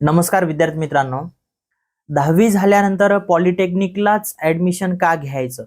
नमस्कार विद्यार्थी मित्रांनो. दहावी झाल्यानंतर पॉलिटेक्निकलाच ऍडमिशन का घ्यायचं?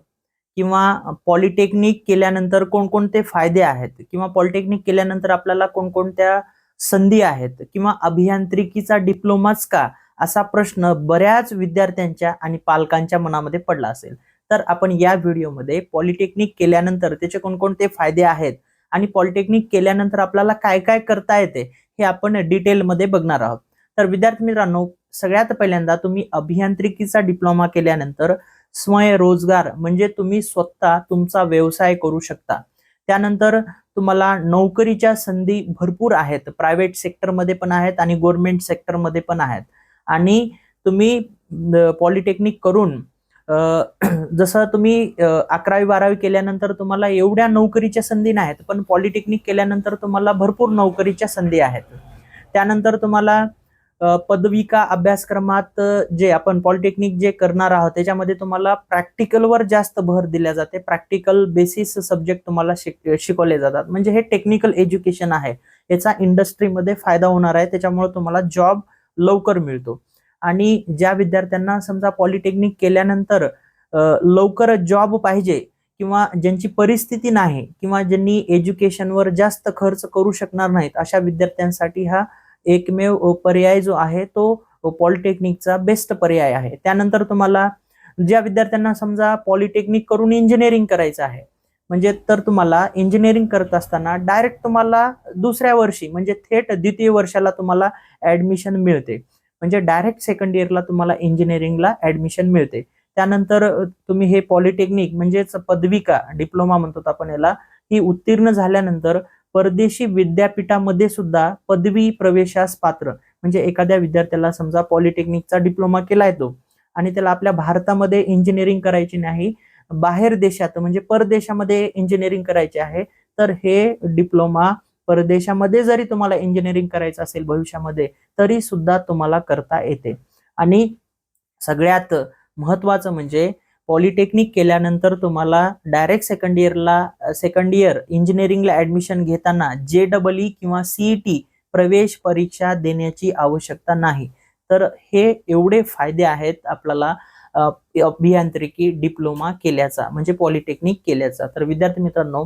किंवा पॉलिटेक्निक केल्यानंतर कोणकोणते फायदे आहेत? किंवा पॉलिटेक्निक केल्यानंतर आपल्याला कोणकोणत्या संधी आहेत? किंवा अभियांत्रिकीचा डिप्लोमाच का? असा प्रश्न बऱ्याच विद्यार्थ्यांच्या आणि पालकांच्या मनामध्ये पडला असेल. तर आपण या व्हिडिओमध्ये पॉलिटेक्निक केल्यानंतर त्याचे कोणकोणते फायदे आहेत? आणि पॉलिटेक्निक केल्यानंतर आपल्याला काय काय करता येते? हे आपण डिटेलमध्ये बघणार आहोत. तर विद्यार्थी मित्रांनो सगळ्यात पहिल्यांदा तुम्ही अभियांत्रिकीचा डिप्लोमा केल्यानंतर स्वयंरोजगार म्हणजे तुम्ही स्वतः तुमचा व्यवसाय करू शकता. त्यानंतर तुम्हाला नोकरीच्या संधी भरपूर आहेत प्रायव्हेट सेक्टरमध्ये पण आहेत आणि गव्हर्नमेंट सेक्टरमध्ये पण आहेत. आणि तुम्ही पॉलिटेक्निक करून जसं तुम्ही अकरावी बारावी केल्यानंतर तुम्हाला एवढ्या नोकरीच्या संधी नाहीत पण पॉलिटेक्निक केल्यानंतर तुम्हाला भरपूर नोकरीच्या संधी आहेत. त्यानंतर तुम्हाला पदविका अभ्यासक्रमात जे आपण पॉलिटेक्निक जे करणार आहोत त्याच्यामध्ये तुम्हाला प्रॅक्टिकलवर जास्त भर दिल्या जाते. प्रॅक्टिकल बेसिस सब्जेक्ट तुम्हाला शिक शिकवले जातात. म्हणजे हे टेक्निकल एज्युकेशन आहे. याचा इंडस्ट्रीमध्ये फायदा होणार आहे. त्याच्यामुळे तुम्हाला जॉब लवकर मिळतो. आणि ज्या विद्यार्थ्यांना समजा पॉलिटेक्निक केल्यानंतर लवकर जॉब पाहिजे किंवा ज्यांची परिस्थिती नाही किंवा ज्यांनी एज्युकेशनवर जास्त खर्च करू शकणार नाहीत अशा विद्यार्थ्यांसाठी हा एकमेव पर्याय जो आहे तो पॉलिटेक्निकचा बेस्ट पर्याय आहे. त्यानंतर तुम्हाला ज्या विद्यार्थ्यांना समजा पॉलिटेक्निक करून इंजिनिअरिंग करायचं आहे म्हणजे तर तुम्हाला इंजिनिअरिंग करत असताना डायरेक्ट तुम्हाला दुसऱ्या वर्षी म्हणजे थेट द्वितीय वर्षाला तुम्हाला ऍडमिशन मिळते. म्हणजे डायरेक्ट सेकंड इयरला तुम्हाला इंजिनिअरिंगला ऍडमिशन मिळते. त्यानंतर तुम्ही हे पॉलिटेक्निक म्हणजेच पदविका डिप्लोमा म्हणतो आपण याला ही उत्तीर्ण झाल्यानंतर परदेशी विद्यापीठामध्ये सुद्धा पदवी प्रवेशास पात्र. म्हणजे एखाद्या विद्यार्थ्याला समजा पॉलिटेक्निकचा डिप्लोमा केला तो आणि त्याला आपल्या भारतामध्ये इंजिनिअरिंग करायची नाही बाहेर देशात म्हणजे परदेशामध्ये इंजिनिअरिंग करायचे आहे तर हे डिप्लोमा परदेशामध्ये जरी तुम्हाला इंजिनिअरिंग करायचं असेल भविष्यामध्ये तरी सुद्धा तुम्हाला करता येते. आणि सगळ्यात महत्वाचं म्हणजे पॉलिटेक्निक केल्यानंतर तुम्हाला डायरेक्ट सेकंड इयरला सेकंड इयर इंजिनिअरिंगला ऍडमिशन घेताना जे डबल ई किंवा सीईटी प्रवेश परीक्षा देण्याची आवश्यकता नाही. तर हे एवढे फायदे आहेत आपल्याला अभियांत्रिकी डिप्लोमा केल्याचा म्हणजे पॉलिटेक्निक केल्याचा. तर विद्यार्थी मित्रांनो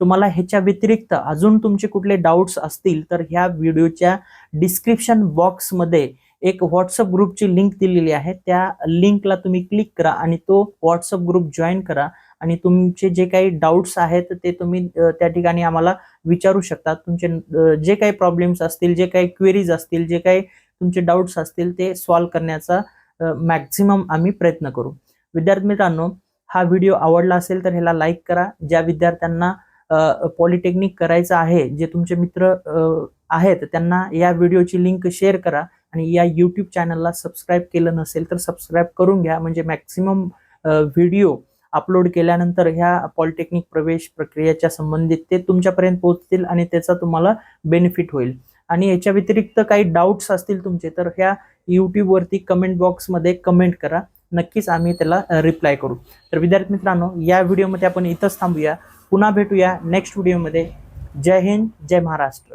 तुम्हाला ह्याच्या व्यतिरिक्त अजून तुमचे कुठले डाऊट्स असतील तर ह्या व्हिडिओच्या डिस्क्रिप्शन बॉक्समध्ये एक व्हॉट्सअप ग्रुपची लिंक दिलेली आहे. त्या लिंकला तुम्ही क्लिक करा आणि तो व्हॉट्सअप ग्रुप जॉईन करा आणि तुमचे जे काही डाऊट्स आहेत ते तुम्ही त्या ठिकाणी आम्हाला विचारू शकता. तुमचे जे काही प्रॉब्लेम्स असतील जे काही क्वेरीज असतील जे काही तुमचे डाऊट्स असतील ते सॉल्व्ह करण्याचा मॅक्झिमम आम्ही प्रयत्न करू. विद्यार्थी मित्रांनो हा व्हिडिओ आवडला असेल तर ह्याला लाईक करा. ज्या विद्यार्थ्यांना पॉलिटेक्निक करायचं आहे जे तुमचे मित्र आहेत त्यांना या व्हिडिओची लिंक शेअर करा. आणि या यूट्यूब चॅनलला सबस्क्राईब केलं नसेल तर सबस्क्राईब करून घ्या. म्हणजे मॅक्सिमम व्हिडिओ अपलोड केल्यानंतर ह्या पॉलिटेक्निक प्रवेश प्रक्रियेच्या संबंधित ते तुमच्यापर्यंत पोहोचतील आणि त्याचा तुम्हाला बेनिफिट होईल. आणि याच्या व्यतिरिक्त काही डाऊट्स असतील तुमचे तर ह्या यूट्यूबवरती कमेंट बॉक्समध्ये कमेंट करा. नक्कीच आम्ही त्याला रिप्लाय करू. तर विद्यार्थी मित्रांनो या व्हिडिओमध्ये आपण इथंच थांबूया. पुन्हा भेटूया नेक्स्ट व्हिडिओमध्ये जय हिंद जय महाराष्ट्र.